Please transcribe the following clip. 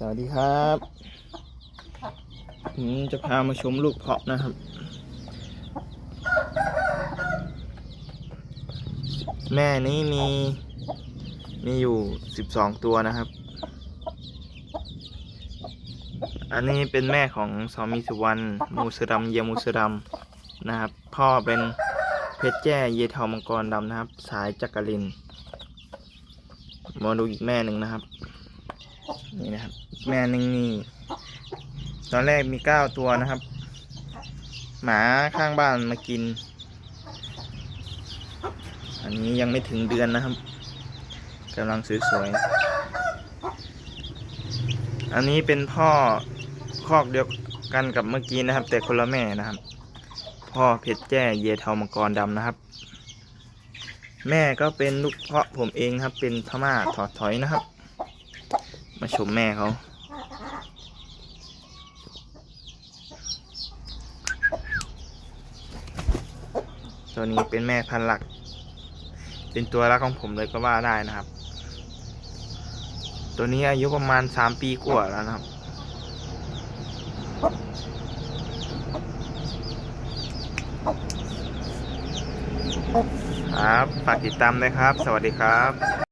สวัสดีครับผมจะพามาชมลูกเพาะนะครับ แม่นี้มี มีอยู่สิบสองตัวนะครับ อันนี้เป็นแม่ของสามีสุวรรณมูสรัมเยมูสรัมนะครับ พ่อเป็นเพชรแจ้เยทามังกรดำนะครับ สายจักรินมาดูอีกแม่หนึ่งนะครับ นี่นะครับ แม่หนึ่งนี่ ตอนแรกมีเก้าตัวนะครับ หมาข้างบ้านมากิน อันนี้ยังไม่ถึงเดือนนะครับกำลังสวยๆ อันนี้เป็นพ่อคอกเดียวกันกับเมื่อกี้นะครับ แต่คนละแม่นะครับ พ่อเพชรแจ้เยเทามังกรดำนะครับ แม่ก็เป็นลูกเพาะผมเองครับ เป็นพม่าถอดถอยนะครับ มาชมแม่เขา ตัวนี้เป็นแม่พันธุ์หลัก เป็นตัวรักของผมเลยก็ว่าได้นะครับ ตัวนี้อายุประมาณสามปีกว่าแล้วนะครับ ครับ ฝากติดตามด้วยครับ สวัสดีครับ